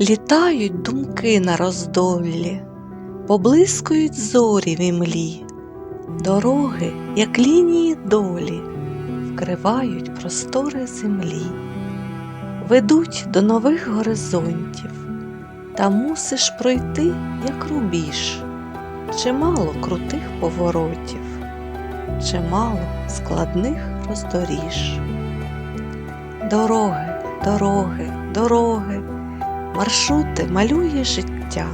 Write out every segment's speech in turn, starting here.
Літають думки на роздоллі, поблискують зорі в імлі, дороги, як лінії долі, вкривають простори землі, ведуть до нових горизонтів, та мусиш пройти, як рубіж, чимало крутих поворотів, чимало складних роздоріж. Дороги, дороги, дороги, маршрути малює життя,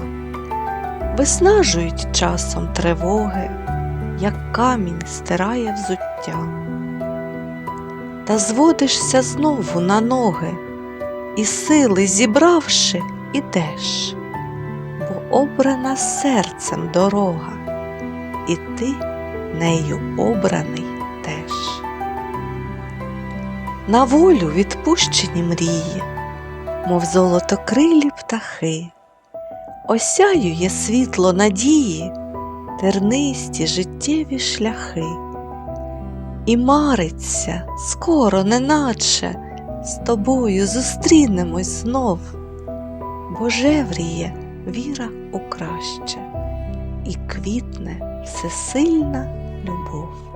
виснажують часом тривоги, як камінь стирає взуття. Та зводишся знову на ноги, і сили зібравши, ідеш, бо обрана серцем дорога, і ти нею обраний теж. На волю відпущені мрії, мов золотокрилі птахи, осяює світло надії, тернисті життєві шляхи, і мариться скоро, неначе з тобою зустрінемось знов, бо жевріє віра у краще, і квітне всесильна любов.